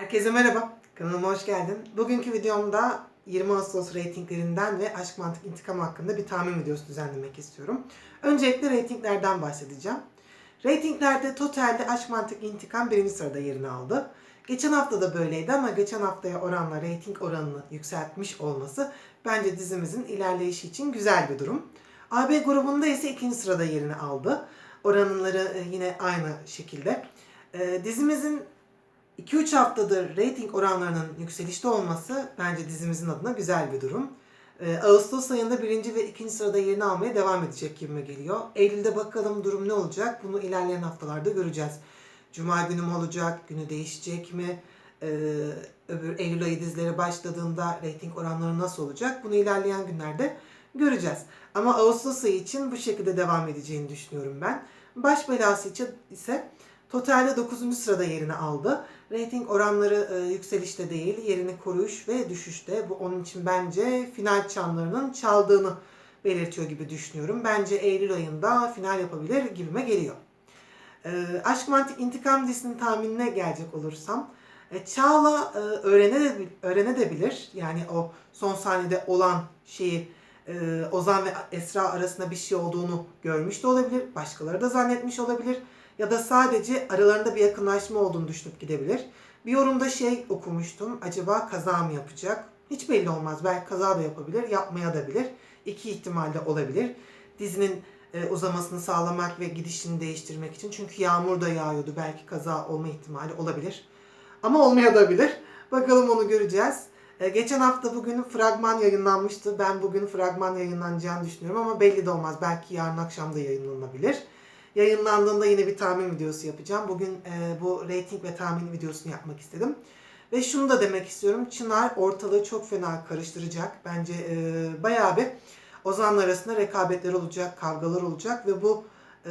Herkese merhaba, kanalıma hoş geldin. Bugünkü videomda 20 Ağustos reytinglerinden ve Aşk Mantık İntikam hakkında bir tahmin videosu düzenlemek istiyorum. Öncelikle reytinglerden bahsedeceğim. Reytinglerde totalde Aşk Mantık İntikam birinci sırada yerini aldı. Geçen hafta da böyleydi ama geçen haftaya oranla reyting oranını yükseltmiş olması bence dizimizin ilerleyişi için güzel bir durum. AB grubunda ise ikinci sırada yerini aldı. Oranları e, yine aynı şekilde. E, Dizimizin 2-3 haftadır reyting oranlarının yükselişte olması bence dizimizin adına güzel bir durum. Ee, Ağustos ayında birinci ve ikinci sırada yerini almaya devam edecek gibime geliyor. Eylül'de bakalım durum ne olacak? Bunu ilerleyen haftalarda göreceğiz. Cuma günü mü olacak? Günü değişecek mi? Ee, öbür Eylül ayı dizileri başladığında reyting oranları nasıl olacak? Bunu ilerleyen günlerde göreceğiz. Ama Ağustos ayı için bu şekilde devam edeceğini düşünüyorum ben. Baş belası için ise totalde 9. sırada yerini aldı. Rating oranları e, yükselişte değil, yerini koruyuş ve düşüşte. Bu onun için bence final çanlarının çaldığını belirtiyor gibi düşünüyorum. Bence Eylül ayında final yapabilir gibime geliyor. E, Aşk Mantık İntikam dizisinin tahminine gelecek olursam, e, Çağla e, öğrenedebil- öğrenebilir. Yani o son sahnede olan şeyi e, Ozan ve Esra arasında bir şey olduğunu görmüş de olabilir. Başkaları da zannetmiş olabilir ya da sadece aralarında bir yakınlaşma olduğunu düşünüp gidebilir. Bir yorumda şey okumuştum. Acaba kaza mı yapacak? Hiç belli olmaz. Belki kaza da yapabilir, yapmaya da bilir. İki ihtimalde olabilir. Dizinin e, uzamasını sağlamak ve gidişini değiştirmek için. Çünkü yağmur da yağıyordu. Belki kaza olma ihtimali olabilir. Ama olmaya da bilir. Bakalım onu göreceğiz. E, geçen hafta bugün fragman yayınlanmıştı. Ben bugün fragman yayınlanacağını düşünüyorum ama belli de olmaz. Belki yarın akşam da yayınlanabilir. Yayınlandığında yine bir tahmin videosu yapacağım. Bugün e, bu rating ve tahmin videosunu yapmak istedim. Ve şunu da demek istiyorum. Çınar ortalığı çok fena karıştıracak. Bence e, bayağı bir Ozan'la arasında rekabetler olacak, kavgalar olacak ve bu e,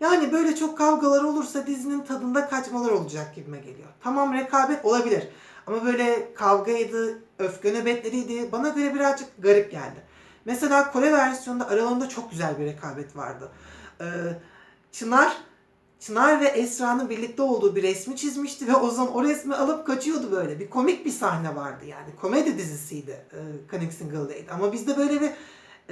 yani böyle çok kavgalar olursa dizinin tadında kaçmalar olacak gibime geliyor. Tamam rekabet olabilir. Ama böyle kavgaydı, öfke nöbetleriydi. Bana göre birazcık garip geldi. Mesela Kore versiyonunda aralarında çok güzel bir rekabet vardı. Ee, Çınar Çınar ve Esra'nın birlikte olduğu bir resmi çizmişti ve Ozan o resmi alıp kaçıyordu böyle. Bir komik bir sahne vardı yani. Komedi dizisiydi e, Cunning Single Lady. Ama bizde böyle bir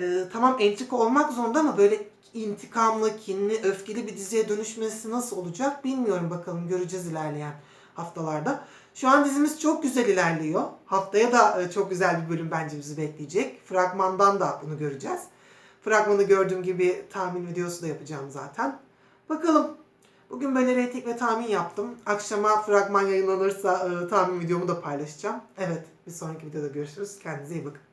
e, tamam entrika olmak zorunda ama böyle intikamlı, kinli, öfkeli bir diziye dönüşmesi nasıl olacak bilmiyorum bakalım göreceğiz ilerleyen haftalarda. Şu an dizimiz çok güzel ilerliyor. Haftaya da e, çok güzel bir bölüm bence bizi bekleyecek. Fragmandan da bunu göreceğiz. Fragmanı gördüğüm gibi tahmin videosu da yapacağım zaten. Bakalım. Bugün böyle reyting ve tahmin yaptım. Akşama fragman yayınlanırsa e, tahmin videomu da paylaşacağım. Evet bir sonraki videoda görüşürüz. Kendinize iyi bakın.